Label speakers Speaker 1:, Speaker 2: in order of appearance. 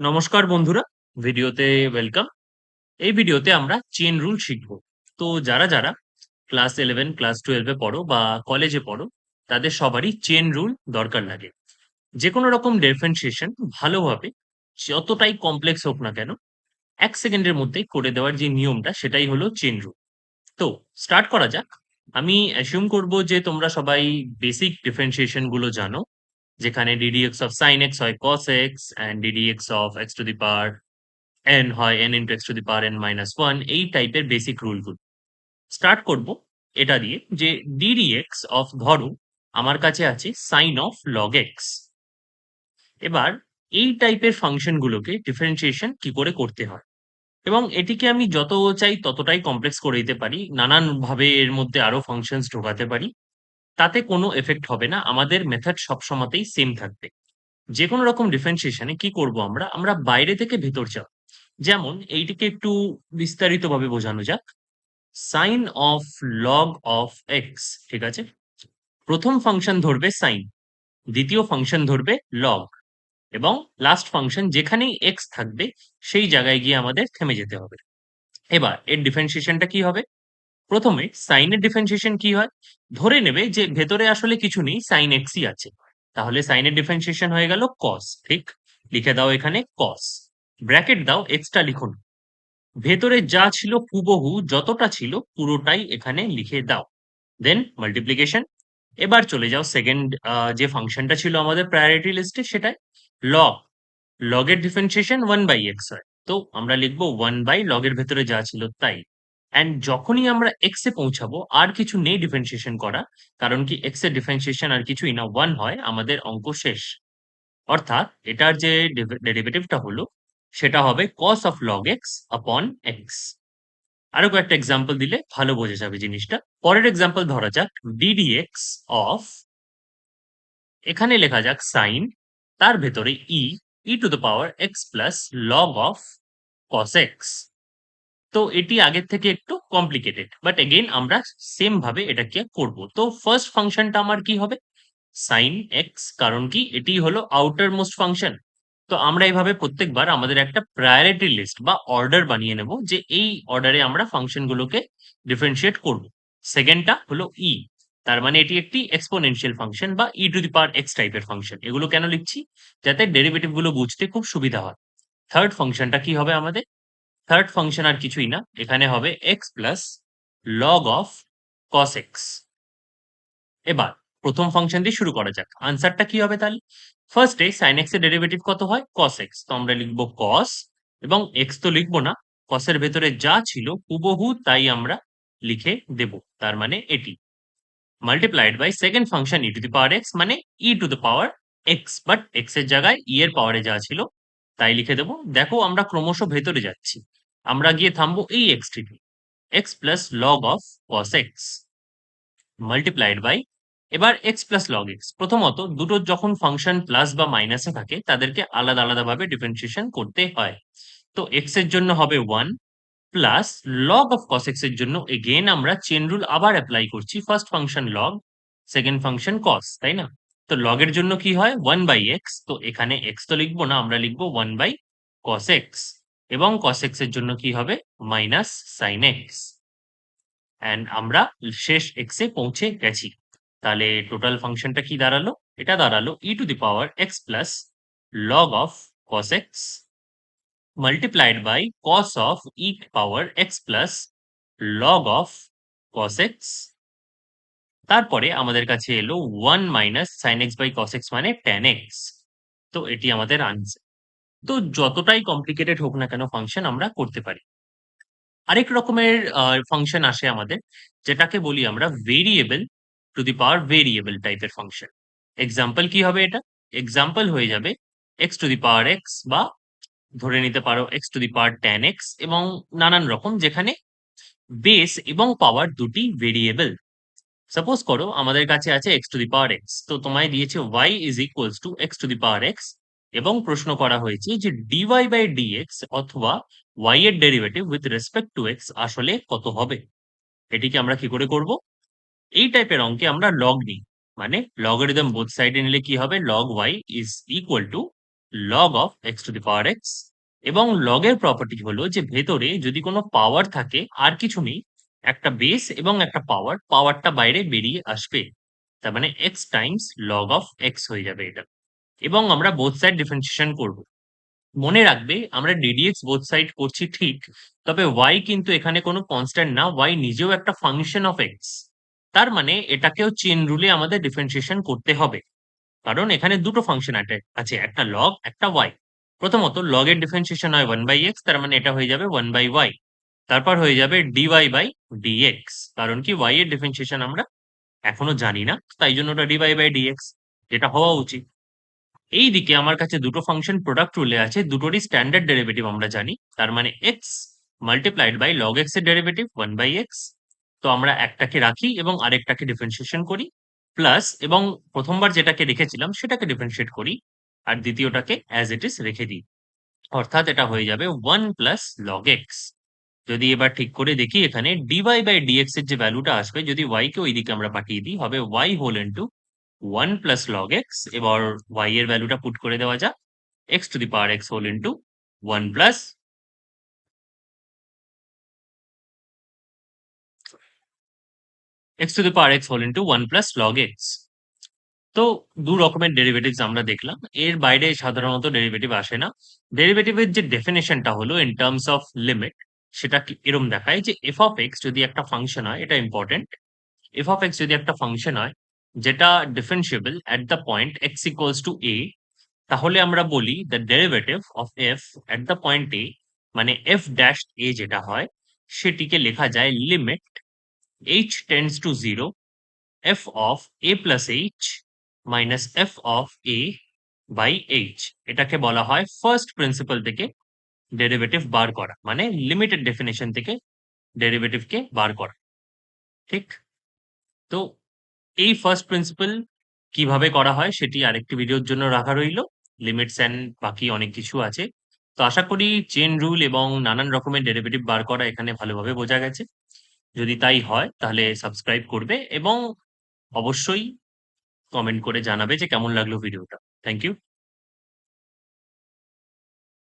Speaker 1: নমস্কার বন্ধুরা, ভিডিওতে ওয়েলকাম। এই ভিডিওতে আমরা চেন রুল শিখব। তো যারা, যারা ক্লাস 11, ক্লাস টুয়েলভে পড়ো বা কলেজে পড়ো, তাদের সবারই চেন রুল দরকার লাগে। যেকোনো রকম ডিফারেনশিয়েশন ভালোভাবে যতটাই কমপ্লেক্স হোক না কেন, ১ সেকেন্ডের মধ্যেই করে দেওয়ার যে নিয়মটা সেটাই হলো চেন রুল। তো স্টার্ট করা যাক। আমি অ্যাসিউম করব যে তোমরা সবাই বেসিক ডিফারেনশিয়েশনগুলো জানো। যেখানে ddx of sin x হয় cos x and ddx of x to the power n হয় n into x to the power n minus 1 এই টাইপের বেসিক রুলগুলো। স্টার্ট করব এটা দিয়ে যে ddx of, ধরো, আমার কাছে আছে sin of log x এবার এই টাইপের ফাংশন গুলোকে ডিফারেনশিয়েশন কি করে করতে হয়? এবং এটিকে আমি যত চাই ততটাই কমপ্লেক্স করে দিতে পারি নানান ভাবে এর মধ্যে আরও ফাংশনস ঢোকাতে পারি। তাতে কোনো এফেক্ট হবে না। আমাদের মেথড সবসময়তেই সেম থাকবে। যে কোনো রকম ডিফারেনশিয়েশনে কি করব আমরা? আমরা বাইরে থেকে ভেতর যাব। যেমন এইটিকে একটু বিস্তারিতভাবে বোঝানো যাক। Sine of log of x ঠিক আছে? প্রথম ফাংশন ধরবে সাইন দ্বিতীয় ফাংশন ধরবে লগ এবং লাস্ট ফাংশন যেখানেই এক্স থাকবে, সেই জায়গায় গিয়ে আমাদের থেমে যেতে হবে। এবার এর ডিফারেন্সিয়েশনটা কি হবে? প্রথমে সাইনের ডিফারেন্সিয়েশন কি হয়? ধরে নেবে যে ভেতরে আসলে কিছু নেই সাইন এক্সই আছে। তাহলে সাইনের ডিফারেন্সিয়েশন হয়ে গেল কস ঠিক? লিখে দাও এখানে কস ব্র্যাকেট দাও এক্সটা লিখুন। ভেতরে যা ছিল হুবহু, যতটা ছিল, পুরোটাই এখানে লিখে দাও। দেন মাল্টিপ্লিকেশন এবার চলে যাও সেকেন্ড যে ফাংশনটা ছিল আমাদের প্রায়োরিটি লিস্টে সেটাই লগ লগের ডিফারেন্সিয়েশন ওয়ান বাই এক্স হয়। তো আমরা লিখব ওয়ান বাই লগের ভেতরে যা ছিল তাই। অ্যান্ড যখনই আমরা এক্স এ পৌঁছাবো, আর কিছু নেই ডিফারেন্সিয়েশন করা, কারণ কি এক্সের ডিফারেন্সিয়েশন আর কিছুই না ওয়ান হয় আমাদের অঙ্ক শেষ। অর্থাৎ এটার যে ডেরিভেটিভটা হলো, সেটা হবে cos of log x upon x আরও কয়েকটা এক্সাম্পল দিলে ভালো বোঝা যাবে জিনিসটা। পরের এক্সাম্পল ধরা যাক ডিডি এক্স অফ এখানে লেখা যাক সাইন তার ভেতরে e e to the power x plus log of cos x তো এটি আগের থেকে একটু কমপ্লিকেটেড বাট এগেইন আমরা সেম ভাবে এটাকে করব। তো ফার্স্ট ফাংশনটা আমার কি হবে? সাইন এক্স কারণ কি? এটি হলো আউটার মোস্ট ফাংশন তো আমরা এইভাবে প্রত্যেকবার আমাদের একটা প্রায়োরিটি লিস্ট বা অর্ডার বানিয়ে নেব যে এই অর্ডারে আমরা ফাংশন গুলোকে ডিফারেন্সিয়েট করব। সেকেন্ডটা হলো ই তার মানে এটি একটি এক্সপোনেনশিয়াল ফাংশন বা e to the power x টাইপের ফাংশন এগুলো কেন লিখছি? যাতে ডেরিভেটিভগুলো বুঝতে খুব সুবিধা হয়। থার্ড ফাংশনটা কি হবে আমাদের? থার্ড ফাংশন আর কিছুই না, এখানে হবে x plus log of cos x এবার, প্রথম ফাংশন দিয়ে শুরু করা যাক। আনসারটা কি হবে তাহলে? ফার্স্টে সাইন এক্সের ডেরিভেটিভ কত হয়? কস এক্স তো আমরা লিখব কস এবং এক্স তো লিখব না। কসের ভেতরে যা ছিল হুবহু তাই আমরা লিখে দেব। তার মানে এটি। Multiplied by second function e to the power x মানে e to the power x but এক্সের জায়গায় ই এর পাওয়ারে যা ছিল তাই লিখে দেবো, দেখো আমরা ক্রমশ ভেতরে যাচ্ছি। আমরা গিয়ে থামবো এই x T x plus log of cos x multiplied by এবার এক্স প্লাস লগ এক্স প্রথমত দুটো যখন ফাংশন প্লাস বা মাইনাসে থাকে, তাদেরকে আলাদা আলাদা ভাবে ডিফারেন্সিয়েশন করতে হয়। তো এক্সের জন্য হবে one plus log of cos এক্সের জন্য এগেন আমরা চেন রুল আবার অ্যাপ্লাই করছি। First function log second function cos তাই না? তো লগের জন্য কি হয়? ওয়ান বাই এক্স তো এখানে এক্স তো লিখব না, আমরা লিখব ওয়ান বাই কস এক্স এবং কস এক্সের জন্য কি হবে? মাইনাস সাইন এক্স অ্যান্ড আমরা শেষ এক্স পৌঁছে গেছি। তাহলে টোটাল ফাংশনটা কি দাঁড়াল? এটা দাঁড়াল e to the power x plus log of cos x multiplied by cos of e power x plus log of cos x তারপরে আমাদের কাছে এলো one minus sine x by cos x মানে ট্যান এক্স তো এটি আমাদের answer তো যতটাই কমপ্লিকেটেড হোক না কেন ফাংশন আমরা করতে পারি। আরেক রকমের ফাংশন আসে আমাদের, যেটাকে বলি আমরা variable to the power variable টাইপের ফাংশন এক্সাম্পল কি হবে এটা? এক্সাম্পল হয়ে যাবে x to the power x বা ধরে নিতে পারো x to the power tan x এবং নানান রকম যেখানে বেস এবং পাওয়ার দুটি ভেরিয়েবল সাপোজ করো আমাদের কাছে আছে x to the power x তো তোমায় দিয়েছে y is equals to x to the power x এবং প্রশ্ন করা হয়েছে যে ডিওয়াই বাই ডিএক্স অথবা ওয়াই এর derivative with respect to x আসলে কত হবে? এটিকে আমরা কি করে করব? এই টাইপের অঙ্কে আমরা লগ নিই মানে লগারিদম বোথ সাইডে নিলে কি হবে? Log y is equal to log of x to the power x এবং লগের প্রপার্টি হলো যে ভেতরে যদি কোনো পাওয়ার থাকে, আর কিছু নেই একটা বেস এবং একটা পাওয়ার পাওয়ারটা বাইরে বেরিয়ে আসবে। তার মানে x times log of x হয়ে যাবে এটা। এবং আমরা বোথ সাইড ডিফারেন্সিয়েশন করব। মনে রাখবে, আমরা ডিডিএক্স বোথ সাইড করছি ঠিক, তবে ওয়াই কিন্তু এখানে কোনো কনস্ট্যান্ট না ওয়াই নিজেও একটা ফাংশন অফ এক্স তার মানে এটাকেও চেন রুলে আমাদের ডিফারেন্সিয়েশন করতে হবে। কারণ এখানে দুটো ফাংশন আছে একটা লগ একটা ওয়াই প্রথমত লগের ডিফারেন্সিয়েশন হয় ওয়ান বাই এক্স তার মানে এটা হয়ে যাবে ওয়ান বাই ওয়াই তারপর হয়ে যাবে ডিওয়াই বাই ডিএক্স কারণ কি ওয়াই এর ডিফারেন্সিয়েশন আমরা এখনও জানি না, তাই জন্য ওটা ডিওয়াই বাই ডিএক্স যেটা হওয়া উচিত। এই দিকে আমার কাছে দুটো ফাংশন প্রোডাক্ট রুলে আছে, দুটোরই স্ট্যান্ডার্ড ডেরিভেটিভ আমরা জানি, তার মানে এক্স মাল্টিপ্লাইড বাই লগ এক্সের ডেরিভেটিভ ওয়ান বাই এক্স তো আমরা একটাকে রাখি এবং আরেকটাকে ডিফারেন্সিয়েশন করি প্লাস এবং প্রথমবার যেটাকে রেখেছিলাম সেটাকে ডিফারেন্সিয়েট করি, আর দ্বিতীয়টাকে অ্যাজ ইট ইজ রেখে দিই। অর্থাৎ এটা হয়ে যাবে ওয়ান প্লাস লগ এক্স যদি এবার ঠিক করে দেখি, এখানে ডিওয়াই বাই ডিএক্স এর যে ভ্যালুটা আসবে, যদি ওয়াই কে ওইদিকে আমরা পাঠিয়ে দিই, হবে y whole into one plus log x এবার ওয়াই এর ভ্যালুটা পুট করে দেওয়া যাক x to the power x whole into one plus x to the power x whole into one plus log x তো দু রকমের ডেরিভেটিভস আমরা দেখলাম। এর বাইরে সাধারণত ডেরিভেটিভ আসে না। ডেরিভেটিভের যে ডেফিনেশনটা হলো ইন টার্মস অফ লিমিট সেটা এরম দেখায় যে এফ অফ এক্স যদি একটা ফাংশন হয়, এটা ইম্পর্টেন্ট এফ অফ এক্স যদি একটা ফাংশন হয়, যেটা differentiable at the point x equals to a তাহলে আমরা বলি the derivative of f at the point a মানে এফ ড্যাশ এ যেটা হয়, সেটিকে লেখা যায় limit h tends to zero f of a plus h minus f of a by h এটাকে বলা হয় ফার্স্ট প্রিন্সিপাল থেকে ডেরিভেটিভ বার করা মানে লিমিটেড ডেফিনেশন থেকে ডেরিভেটিভকে বার করা, ঠিক? তো এই ফার্স্ট প্রিন্সিপাল কীভাবে করা হয় সেটি আরেকটি ভিডিওর জন্য রাখা রইল লিমিটস অ্যান্ড বাকি অনেক কিছু আছে। তো আশা করি চেন রুল এবং নানান রকমের ডেরিভেটিভ বার করা এখানে ভালোভাবে বোঝা গেছে। যদি তাই হয় তাহলে সাবস্ক্রাইব করবে এবং অবশ্যই কমেন্ট করে জানাবে যে কেমন লাগল ভিডিওটা থ্যাংক ইউ